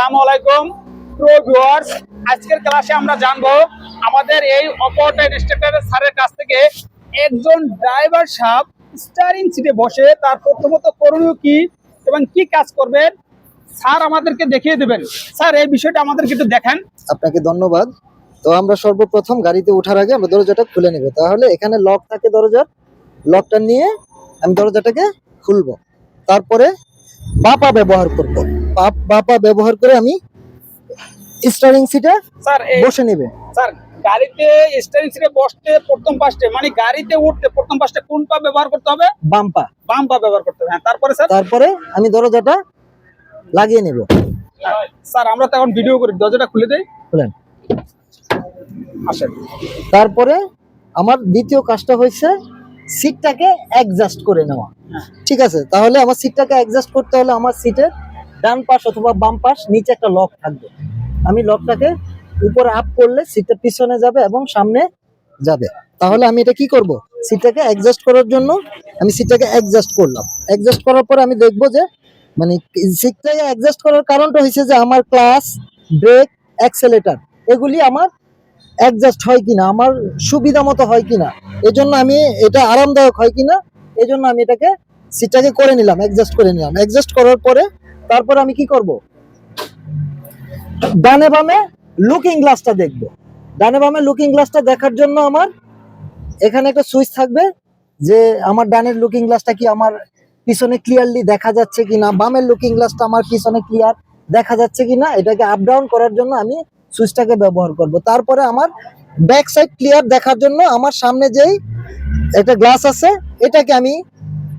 আসসালামু আলাইকুম pro viewers আজকের ক্লাসে আমরা জানব আমাদের এই অপারেটর ইনস্ট্রাক্টরের স্যারের কাছ থেকে একজন ড্রাইভার সাহেব স্টারিং সিটে বসে তার প্রথমত করণীয় কি এবং কি কাজ করবেন? স্যার আমাদেরকে দেখিয়ে দেবেন। স্যার, এই বিষয়টা আমাদেরকে একটু দেখেন। আপনাকে ধন্যবাদ। তো আমরা সর্বপ্রথম গাড়িতে ওঠার আগে আমরা দরজাটা খুলে নেব। তাহলে এখানে লক থাকে দরজার। লকটা নিয়ে আমি দরজাটাকে খুলবো। তারপরে বাপা ব্যবহার করব। বাপ- বাপা ব্যবহার করে আমি স্টারিং সিটে স্যার বসে নেবে। স্যার গাড়িতে স্টারিং সিটে বসতে প্রথম পাশে মানে গাড়িতে উঠতে প্রথম পাশে কোন পা ব্যবহার করতে হবে? বাম্পা বাম পা ব্যবহার করতে হবে। হ্যাঁ তারপরে স্যার? তারপরে আমি দরজাটা লাগিয়ে নেব। স্যার আমরা তো এখন ভিডিও করি। দরজাটা খুলে দেই। খুলেন। আসেন। তারপরে আমার দ্বিতীয় কাজটা হয়েছে সিটটাকে অ্যাডজাস্ট করে নেওয়া। হ্যাঁ। ঠিক আছে? তাহলে আমার সিটটাকে অ্যাডজাস্ট করতে হলে আমার সিটের ডান পাশ অথবা বাম পাশ নিচে একটা লক থাকবে। আমি লকটাকে উপরে আপ করলে সিটটা পিছনে যাবে এবং সামনে যাবে। তাহলে আমি এটা কি করব? সিটটাকে অ্যাডজাস্ট করার জন্য আমি সিটটাকে অ্যাডজাস্ট করলাম। অ্যাডজাস্ট করার পরে আমি দেখব যে মানে সিটটাকে অ্যাডজাস্ট করার কারণটা হয়েছে যে আমার ক্লাস ব্রেক অ্যাক্সেলেটার এগুলি আমার অ্যাডজাস্ট হয় কিনা, আমার সুবিধা মতো হয় কিনা, এজন্য আমি এটা আরামদায়ক হয় কিনা, এজন্য আমি এটাকে সিটটাকে করে নিলাম অ্যাডজাস্ট করে নিলাম। অ্যাডজাস্ট করার পরে তারপর আমি কি করব? ডানে বামে লুকিং গ্লাসটা দেখব। ডানে বামে লুকিং গ্লাসটা দেখার জন্য আমার এখানে একটা সুইচ থাকবে যে আমার ডানের লুকিং গ্লাসটা কি আমার পিছনে ক্লিয়ারলি দেখা যাচ্ছে কিনা, বামের লুকিং গ্লাসটা আমার পিছনে ক্লিয়ার দেখা যাচ্ছে কিনা, এটাকে আপ ডাউন করার জন্য আমি সুইচটাকে ব্যবহার করব। তারপরে আমার ব্যাক সাইড ক্লিয়ার দেখার জন্য আমার সামনে যেই একটা গ্লাস আছে এটাকে আমি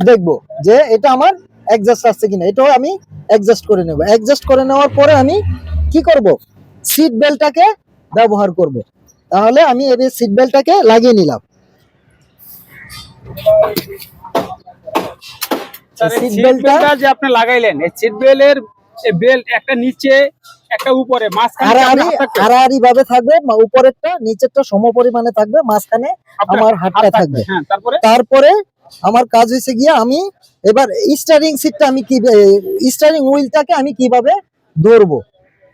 দেখব যে এটা আমার অ্যাডজাস্ট আসছে কিনা। এটাও আমি অ্যাডজাস্ট করে নেব। অ্যাডজাস্ট করে নেওয়ার পরে আমি কি করব? সিট বেল্টটাকে ব্যবহার করব। তাহলে আমি এই সিট বেল্টটাকে লাগিয়ে নিলাম। সিট বেল্টটা যে আপনি লাগাইলেন এই সিট বেল্টের বেল্ট একটা নিচে একটা উপরে হারাহারি ভাবে থাকবে। উপরেরটা নিচেরটা সম পরিমাণে থাকবে মাঝখানে আমার হাতটা থাকবে। হ্যাঁ তারপরে? তারপরে আমার কাজ হয়েছে গিয়ে আমি এবার স্টারিং সিটটা আমি কি স্টারিং হুইলটাকে আমি কীভাবে ধরবো?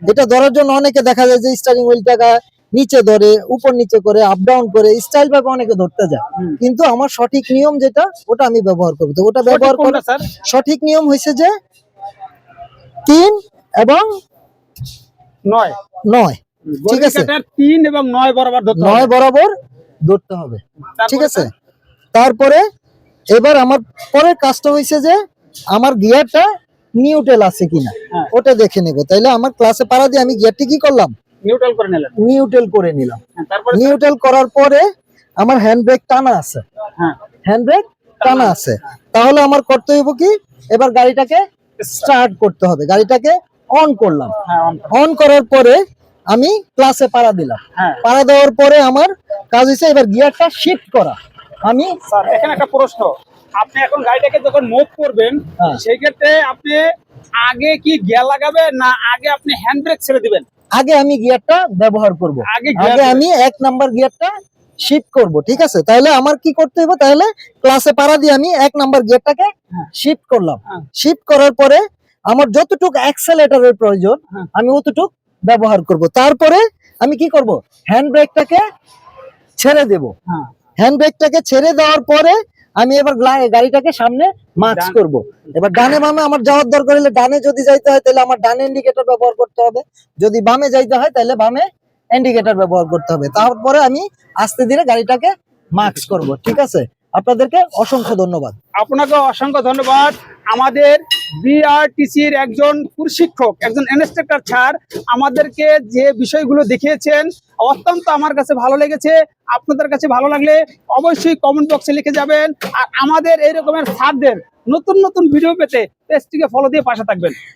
এটা ধরার জন্য অনেকে দেখা যায় যে স্টারিং হুইলটাকে নিচে ধরে উপর নিচে করে আপ ডাউন করে স্টাইল ভাবে অনেকে ধরতে যায়। কিন্তু আমার সঠিক নিয়ম যেটা ওটা আমি ব্যবহার করব। তো ওটা ব্যবহার করে সঠিক নিয়ম হয়েছে যে তিন এবং নয়। নয়। ঠিক আছে। তিন এবং নয় বরাবর নয় বরাবর ধরতে হবে। তারপরে, ঠিক আছে? তারপরে এবার আমার পরের কাজটা হয়েছে যে আমার গিয়ারটা নিউট্রাল আছে কিনা হ্যাঁ। ওটা দেখে নেব। তাইলে আমার ক্লাসে পাড়া দিয়ে আমি গিয়ারটি কি করলাম? নিউট্রাল করে নিলেন। নিউট্রাল করে নিলাম। নিউট্রাল করার পরে আমার হ্যান্ড ব্রেক টানা আছে। হ্যাঁ। হ্যান্ড ব্রেক টানা আছে। তাহলে আমার করতে হইব কি? এবার গাড়িটাকে স্টার্ট করতে হবে। গাড়িটাকে অন করলাম। হ্যাঁ। অন করার পরে আমি ক্লাসে পাড়া দিলাম। হ্যাঁ। পাড়া দেওয়ার পরে আমার কাজ হয়েছে এবার গিয়ারটা শিফট করা। আমি স্যার এখানে একটা প্রশ্ন। আপনি এখন গাড়িটাকে যখন মুভ করবেন হ্যাঁ। সেই ক্ষেত্রে আপনি আগে কি গিয়ার লাগাবেন না আগে আপনি হ্যান্ড ব্রেক ছেড়ে দিবেন? আগে আমি গিয়ারটা ব্যবহার করব। আগে আমি এক নাম্বার গিয়ারটা শিফট করব ঠিক আছে? তাহলে আমার কি করতে হবে তাহলে ক্লাসে পাড়া দিয়ে আমি এক নাম্বার গিয়ারটাকে হ্যাঁ। শিফট করলাম। হ্যাঁ। শিফট করার পরে আমার যতটুকু অ্যাক্সেলেটরের প্রয়োজন হ্যাঁ। আমি অতটুক ব্যবহার করব। তারপরে আমি কি করব? হ্যান্ড ব্রেকটাকে ছেড়ে দেব। হ্যাঁ। হ্যান্ড ব্রেকটাকে ছেড়ে দেওয়ার পরে আমি এবার গাড়িটাকে সামনে ডান- করব। এবার ডানে বামে আমার যাওয়ার দরকার হলে ডানে যদি যাইতে হয় তাহলে আমার ডানে ইন্ডিকেটর ব্যবহার করতে হবে। যদি বামে যাইতে হয় তাহলে বামে ইন্ডিকেটর ব্যবহার করতে হবে। তারপরে আমি আস্তে ধীরে গাড়িটাকে মার্কস করব। ঠিক আছে? আপনাদেরকে অসংখ্য ধন্যবাদ। আপনাকে অসংখ্য ধন্যবাদ। আমাদের বিআরটিসির একজন প্রশিক্ষক, একজন ইনস্ট্রাক্টর ছাড় আমাদেরকে যে বিষয়গুলো দেখিয়েছেন, অত্যন্ত আমার কাছে ভালো লেগেছে। আপনাদের কাছে ভালো লাগলে অবশ্যই কমেন্ট বক্সে লিখে যাবেন। আর আমাদের এই রকমের ছাড়দের নতুন নতুন ভিডিও পেতে পেজটিকে ফলো দিয়ে পাশে থাকবেন।